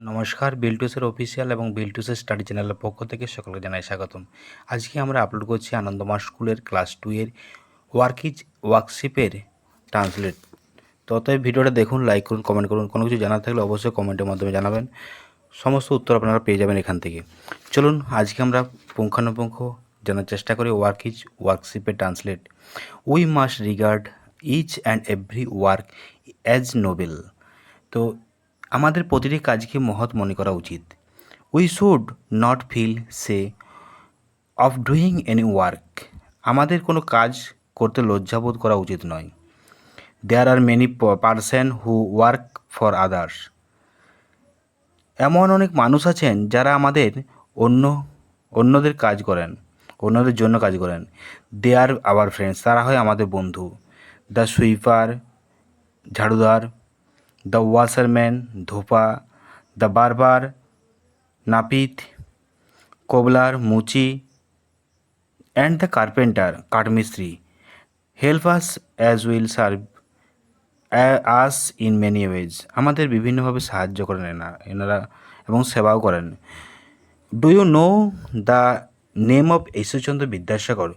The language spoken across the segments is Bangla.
নমস্কার, বিলটুসের অফিসিয়াল এবং বিলটুসের স্টাডি চ্যানেলের পক্ষ থেকে সকলকে জানাই স্বাগতম। আজকে আমরা আপলোড করছি আনন্দমা স্কুলের ক্লাস টু এর ওয়ার্কিজ ওয়ার্কশিপের ট্রান্সলেট। তো অতএব ভিডিওটা দেখুন লাইক করুন কমেন্ট করুন, কোনো কিছু জানার থাকলে অবশ্যই কমেন্টের মাধ্যমে জানাবেন। সমস্ত উত্তর আপনারা পেয়ে যাবেন এখান থেকে। চলুন, আজকে আমরা পুঙ্খানুপুঙ্খ জানার চেষ্টা করি ওয়ার্কিজ ওয়ার্কশিপের translate. We must regard each and every work as noble তো আমাদের প্রতিটি কাজকে মহৎ মনে করা উচিত। We should not feel shy of doing any work আমাদের কোনো কাজ করতে লজ্জাবোধ করা উচিত নয়। There are many person who work for others এমন অনেক মানুষ আছেন যারা আমাদের অন্য, অন্যদের কাজ করেন, অন্যদের জন্য কাজ করেন। দে আর আওয়ার ফ্রেন্ডস তারা হয় আমাদের বন্ধু। দ্য সুইপার ঝাড়ুদার দ্য ওয়াশারম্যান ধোপা। দ্য বারবার নাপিত। কোবলার মুচি। And the carpenter কাঠমিস্ত্রি। Help us as will serve us in many ways আমাদের বিভিন্নভাবে সাহায্য করেন এনা এনারা এবং সেবাও করেন। Do you know the name of Ishwarchandra Vidyasagar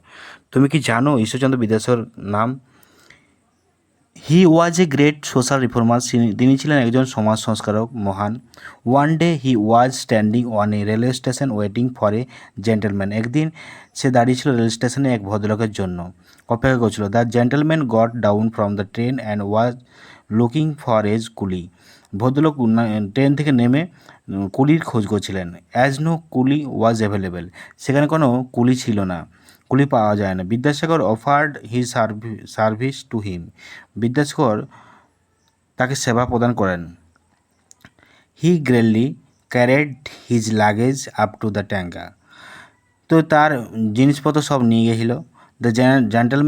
তুমি কি জানো ঈশ্বরচন্দ্র বিদ্যাসাগর নাম? He was a great social reformer তিনি ছিলেন একজন সমাজ সংস্কারক মহান। One day he was standing on a railway station waiting for a gentleman একদিন সে দাঁড়িয়েছিল রেল স্টেশনে এক ভদ্রলোকের জন্য। অপেক্ষা করছিল। The gentleman got down from the train and was looking for a coolie ভদ্রলোক ট্রেন থেকে নেমে কুলির খোঁজ করছিলেন। As no coolie was available সেখানে কোনো কুলি ছিল না। কুলি পাওয়া যায় না। Vidyasagar offered he service to him. Vidyasagar তাকে সেবা প্রদান করেন। He gladly carried his luggage up to the tonga তো তার জিনিসপত্র সব নিয়ে গেছিল। The gentleman